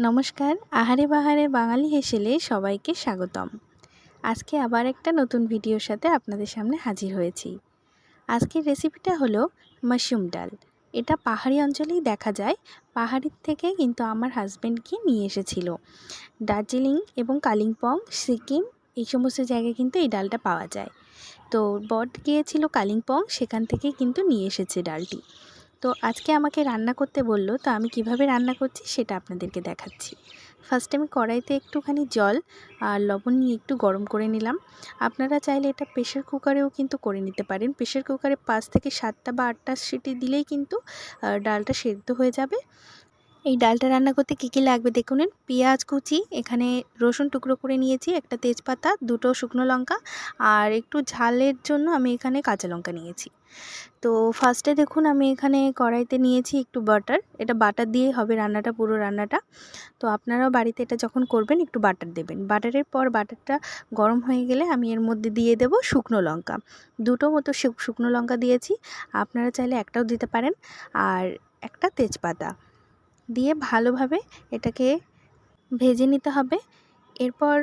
নমস্কার। আহারে বাহারে বাঙালি হেসেলে সবাইকে স্বাগতম। আজকে আবার একটা নতুন ভিডিওর সাথে আপনাদের সামনে হাজির হয়েছি। আজকের রেসিপিটা হলো মাশরুম ডাল। এটা পাহাড়ি অঞ্চলেই দেখা যায়। পাহাড়ির থেকে কিন্তু আমার হাজব্যান্ডকে নিয়ে এসেছিল। দার্জিলিং এবং কালিম্পং, সিকিম এই সমস্ত জায়গায় কিন্তু এই ডালটা পাওয়া যায়। তো বট গিয়েছিল কালিম্পং, সেখান থেকেই কিন্তু নিয়ে এসেছে ডালটি। তো আজকে আমাকে রান্না করতে বলল, তো আমি কীভাবে রান্না করছি সেটা আপনাদেরকে দেখাচ্ছি। ফার্স্টে আমি কড়াইতে একটুখানি জল আর লবণ নিয়ে একটু গরম করে নিলাম। আপনারা চাইলে এটা প্রেশার কুকারেও কিন্তু করে নিতে পারেন। প্রেশার কুকারে পাঁচ থেকে সাতটা বা আটটা সিটি দিলেই কিন্তু ডালটা সেদ্ধ হয়ে যাবে। এই ডালটা রান্না করতে কী কী লাগবে দেখুন? পেঁয়াজ কুচি, এখানে রসুন টুকরো করে নিয়েছি, একটা তেজপাতা, দুটো শুকনো লঙ্কা আর একটু ঝালের জন্য আমি এখানে কাঁচা লঙ্কা নিয়েছি। তো ফার্স্টে দেখুন আমি এখানে কড়াইতে নিয়েছি একটু বাটার এটা বাটার দিয়ে হবে রান্নাটা, পুরো রান্নাটা। তো আপনারাও বাড়িতে এটা যখন করবেন একটু বাটার দেবেন। বাটারের পর বাটারটা গরম হয়ে গেলে আমি এর মধ্যে দিয়ে দেব শুকনো লঙ্কা। দুটো মতো শুকনো লঙ্কা দিয়েছি, আপনারা চাইলে একটাও দিতে পারেন। আর একটা তেজপাতা। দিয়ে ভালোভাবে এটাকে ভেজে নিতে হবে। এরপর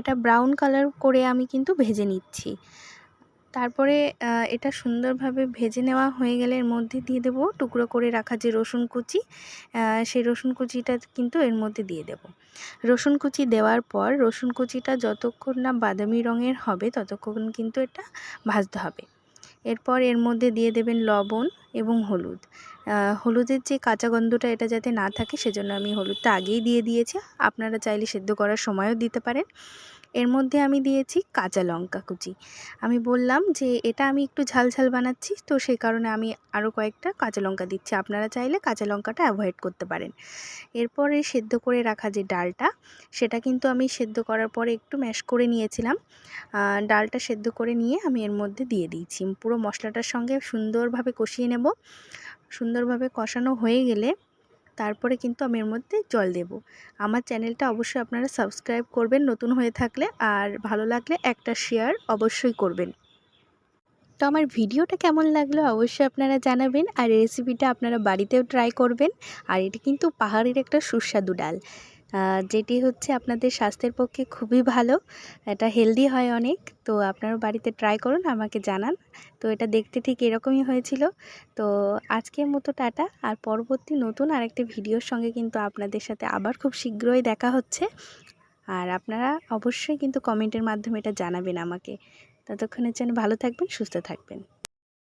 এটা ব্রাউন কালার করে আমি কিন্তু ভেজে নিচ্ছি। তারপরে এটা সুন্দরভাবে ভেজে নেওয়া হয়ে গেলে এর মধ্যে দিয়ে দেব টুকরো করে রাখা যে রসুন কুচি সেই রসুন কুচিটা কিন্তু এর মধ্যে দিয়ে দেব। রসুন কুচি দেওয়ার পর, রসুন কুচিটা যতক্ষণ না বাদামি রঙের হবে, ততক্ষণ কিন্তু এটা ভাজতে হবে। এরপর এর মধ্যে দিয়ে দেবেন লবণ এবং হলুদ। হলুদের যে কাঁচা গন্ধটা এটা যাতে না থাকে সেজন্য আমি হলুদটা আগেই দিয়ে দিয়েছি। আপনারা চাইলে সেদ্ধ করার সময়ও দিতে পারেন। এর মধ্যে আমি দিয়েছি কাঁচা লঙ্কা কুচি। আমি বললাম যে, এটা আমি একটু ঝাল ঝাল বানাচ্ছি, তো সেই কারণে আমি আরও কয়েকটা কাঁচা লঙ্কা দিচ্ছি। আপনারা চাইলে কাঁচা লঙ্কাটা অ্যাভয়েড করতে পারেন। এরপরে সেদ্ধ করে রাখা যে ডালটা, সেটা কিন্তু আমি সেদ্ধ করার পরে একটু ম্যাশ করে নিয়েছিলাম। ডালটা সেদ্ধ করে নিয়ে আমি এর মধ্যে দিয়ে দিয়েছি। পুরো মশলাটার সঙ্গে সুন্দরভাবে কষিয়ে নেব। সুন্দরভাবে কষানো হয়ে গেলে তারপরে কিন্তু আমি এর মধ্যে জল দেব। আমার চ্যানেলটা অবশ্যই আপনারা সাবস্ক্রাইব করবেন নতুন হয়ে থাকলে আর ভালো লাগলে একটা শেয়ার অবশ্যই করবেন। তো আমার ভিডিওটা কেমন লাগল অবশ্যই আপনারা জানাবেন আর রেসিপিটা আপনারা বাড়িতেও ট্রাই করবেন। আর এটি কিন্তু পাহাড়ের একটা সুস্বাদু ডাল। যেটি হচ্ছে আপনাদের স্বাস্থ্যের পক্ষে খুবই ভালো। এটা হেলদি হয় অনেক, তো আপনারা বাড়িতে ট্রাই করুন, আমাকে জানান। তো এটা দেখতে ঠিক এরকমই হয়েছিল। তো আজকের মতো টাটা, আর পরবর্তী নতুন আরেকটি ভিডিওর সঙ্গে কিন্তু আপনাদের সাথে আবার খুব শীঘ্রই দেখা হচ্ছে। আর আপনারা অবশ্যই কিন্তু কমেন্টের মাধ্যমে এটা জানাবেন আমাকে। ততক্ষণের জন্য ভালো থাকবেন, সুস্থ থাকবেন।